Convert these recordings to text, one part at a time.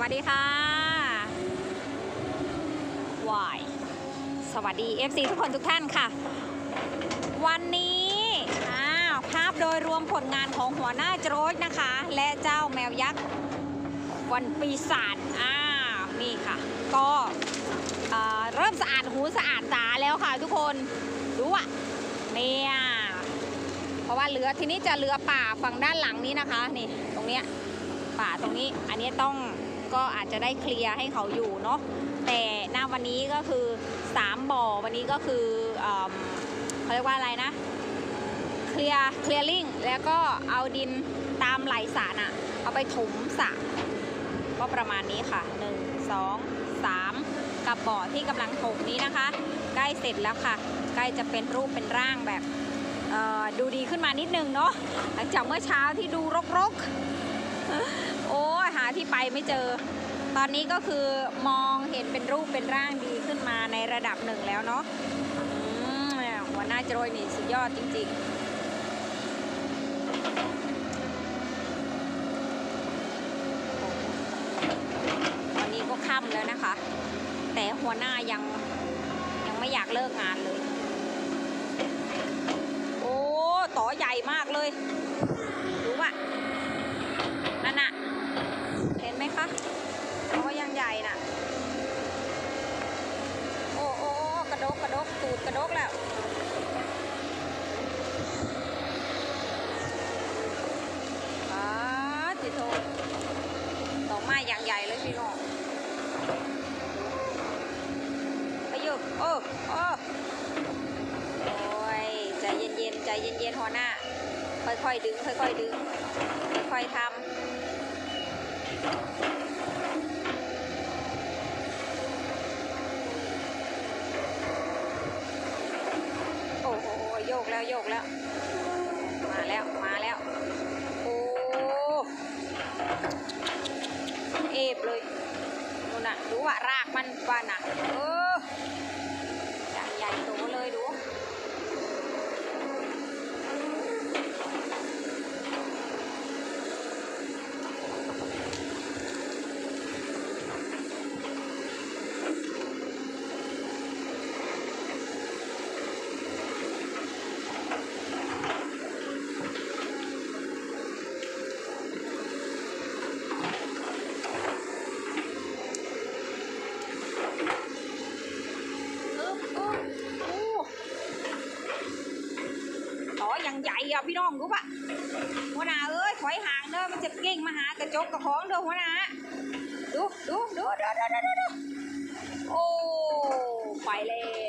วัสดีค่ะวายสวัสดี FC ทุกคนทุกท่านค่ะ วันนี้ภาพโดยรวมผลงานของหัวหน้าโจรสนะคะ และเจ้าแมวยักษ์วันปีศาจอ้านี่ค่ะ ก็เอ่อเริ่มสะอาดหูสะอาดตาแล้วค่ะทุกคนดูอะเนี่ยเพราะว่าเรือทีนี้จะเรือป่าฝั่งด้านหลังนี้นะคะ นี่ตรงเนี้ยป่าตรงนี้อันนี้ต้อง ก็อาจจะได้เคลียร์ให้เขาอยู่เนาะแต่หน้าวันนี้ก็คือ 3 บ่อวันนี้ก็คือเขาเรียกว่าอะไรนะเคลียร์เคลียร์ลิงแล้วก็เอาดินตามไหลสระน่ะเอาไปถมสระก็ประมาณนี้ค่ะ 1 2 3 กับบ่อที่กำลังถมนี้นะคะ ใกล้เสร็จแล้วค่ะ ใกล้จะเป็นรูปเป็นร่างแบบดูดีขึ้นมานิดนึงเนาะหลังจากเมื่อเช้าที่ดูรกๆ โอ้ยหาที่ไปไม่เจอ ตอนนี้ก็คือมองเห็นเป็นรูปเป็นร่างดีขึ้นมาในระดับหนึ่งแล้วเนาะหัวหน้าจรยนี่สุดยอดจริงๆวันนี้ก็ค่ำแล้วนะคะ แต่หัวหน้ายังยังไม่อยากเลิกงานเลย โอ้ต่อใหญ่มากเลย ดูว่ะ นั่นน่ะ เห็นไหมคะโอ้ยังใหญ่น่ะ โอ้โอ้โอ้กระดกกระดกตูดกระดกแล้วอ้าจิโทดอกไม้อย่างใหญ่เลยพี่น้องไปหยุดโอ้โอ้โอ้ยใจเย็นๆใจ เย็นๆหัวหน้า ค่อยๆดึง ค่อยๆดึง ค่อยๆทำโอ้โหโยกแล้วโยกแล้ว มาแล้วมาแล้วโอ้เอฟเลยดูน่ะดูว่ารากมันว่าน่ะเออ อะพี่น้องรู้ปะหัวหน้าเอ้ยถอยห่างเด้อมันจะเก่งมาหากระจกกระของเด้อหัวหน้าดูดูดูดูดูดูดูโอ้ไปเลย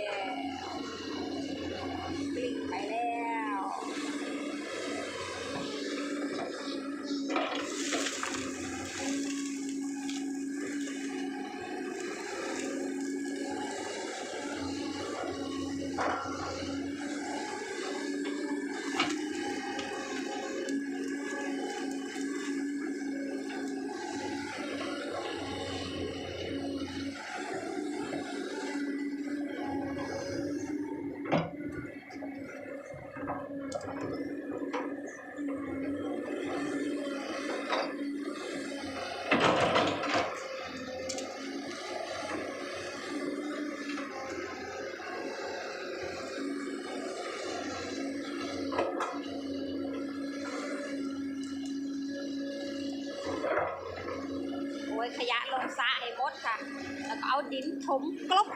เอาดินถมกลบ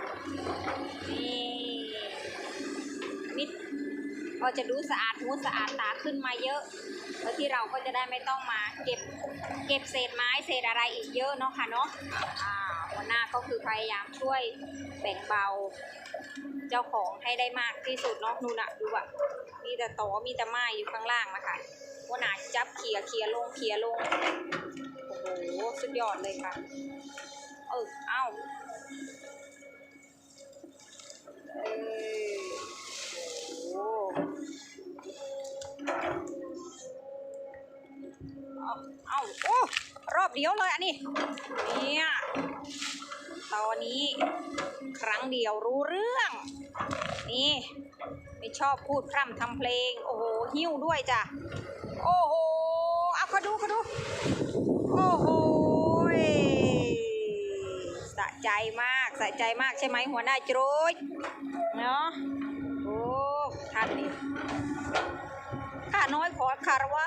นี่มิดก็จะดูสะอาดหูสะอาดตาขึ้นมาเยอะแล้วที่เราก็จะได้ไม่ต้องมาเก็บเก็บเศษไม้เศษอะไรอีกเยอะเนาะค่ะเนาะอ่าหัวหน้าก็คือพยายามช่วยแบ่งเบา เจ้าของให้ได้มากที่สุดเนาะนู่นอะดูอะมีแต่ตอมีแต่ไม้อยู่ข้างล่างนะคะหัวหน้าจับเขี่ยเขี่ยลงเขี่ยลงโอ้โหสุดยอดเลยค่ะ เออเอ้าเออโอ้เอาเอาโอ้รอบเดียวเลยอันนี้เนี่ยตอนนี้ครั้งเดียวรู้เรื่อง นี่ไม่ชอบพูดพร่ำทำเพลง โอ้โห หิ้วด้วยจ้ะ โอ้โห เอาขาดูขาดู โอ้โห ใจมากสะใจมากใช่ไหมหัวหน้าโจยเนาะโอ้ท่านนี่ข้าน้อยขอคารวะ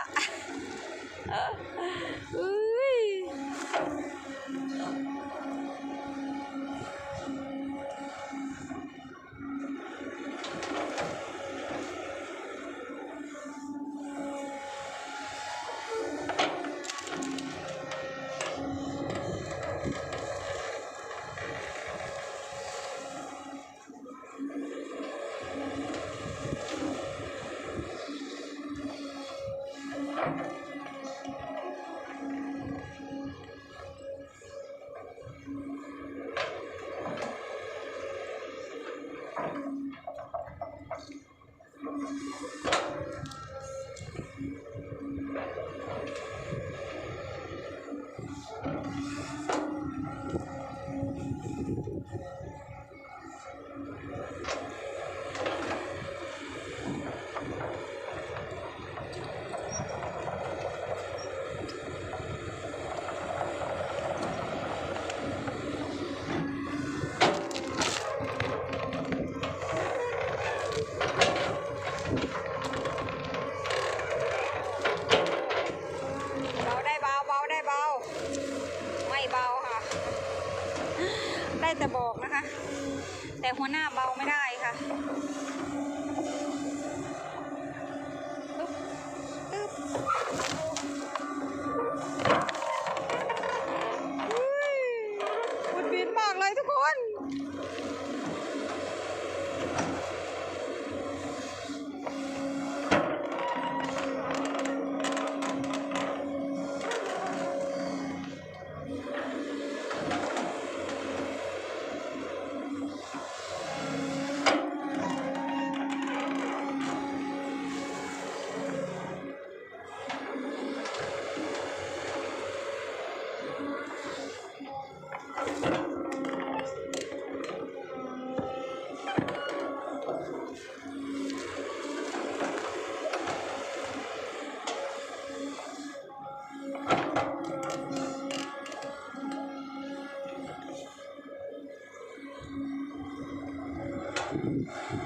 เออ เบาได้เบาเบาได้เบา ไม่เบาค่ะ ได้แต่บอกนะคะ แต่หัวหน้าเบาไม่ได้ค่ะปึ๊บปึ๊บอุ้ยมันบินมากเลยทุกคน เบ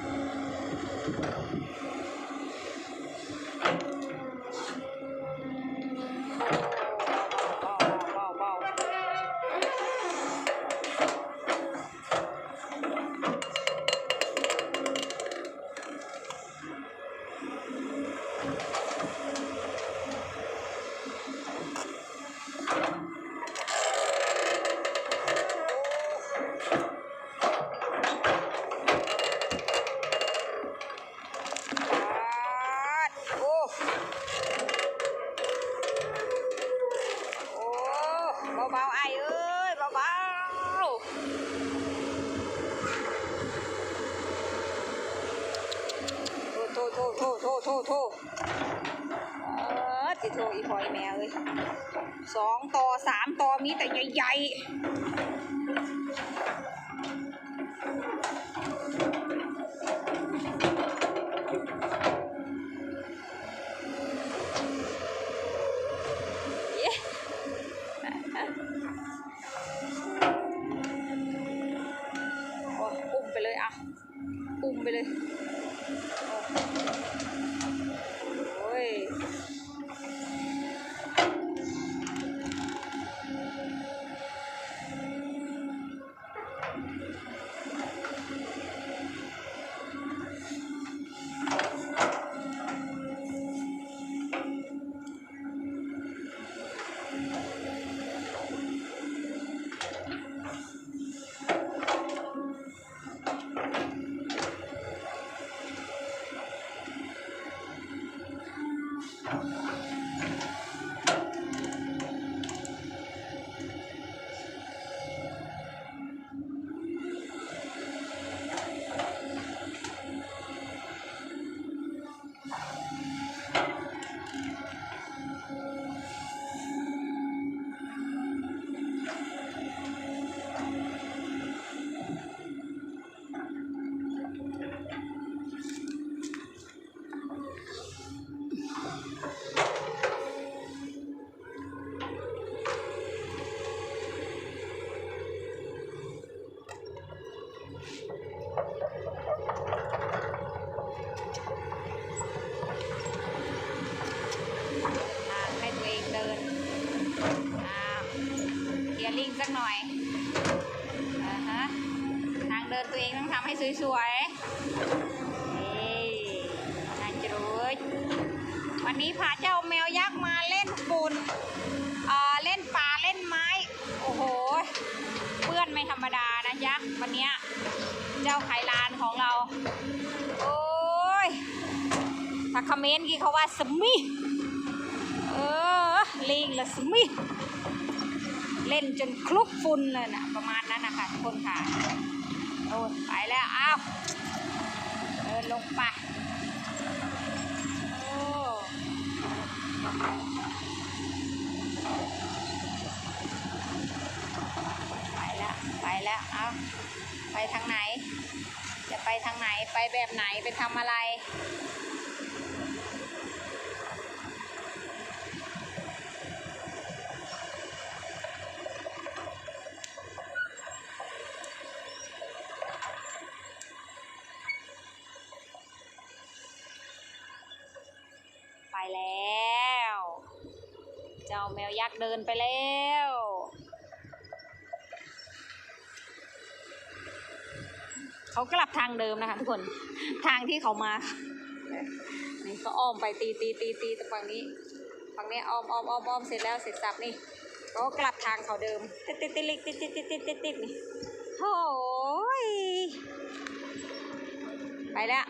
อติโทอีพอยแม่เลยสองต่อสามต่อมีแต่ใหญ่ๆ Oh, no. สวยน่าจะรู้วันนี้พาเจ้าแมวยักษ์มาเล่นฝุ่นเอ่อเล่นปลาเล่นไม้ โอ้โห เพื่อนไม่ธรรมดานะยักษ์วันเนี้ยเจ้าไขลานของเรา โอ้ยถ้าคอมเมนต์กี้เขาว่าสมิเออลิงละสมิเล่นจนคลุกฝุ่นเลยนะประมาณนั้นนะคะทุกคนค่ะ โอ้ไปแล้วอ้าวเดินลงไปโอ้ไปแล้วไปแล้วเอาไปทางไหน จะไปทางไหนไปแบบไหนไปทำอะไร แล้ว เจ้าแมวยักษ์เดินไปแล้วเขากลับทางเดิมนะคะทุกคนทางที่เขามานี่ก็อ้อมไปตีตีตีตีแต่ฝั่งนี้ฝั่งนี้อ้อมอ้อมอ้อมอ้อมเสร็จแล้วเสร็จสับนี่เขาก็กลับทางเขาเดิมติดติดติดติดติดติดติดติดติดนี่โอ้ยไปแล้ว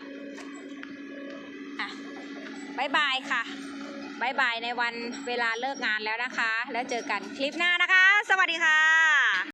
บายบายค่ะบายบายในวันเวลาเลิกงานแล้วนะคะ แล้วเจอกันคลิปหน้านะคะ สวัสดีค่ะ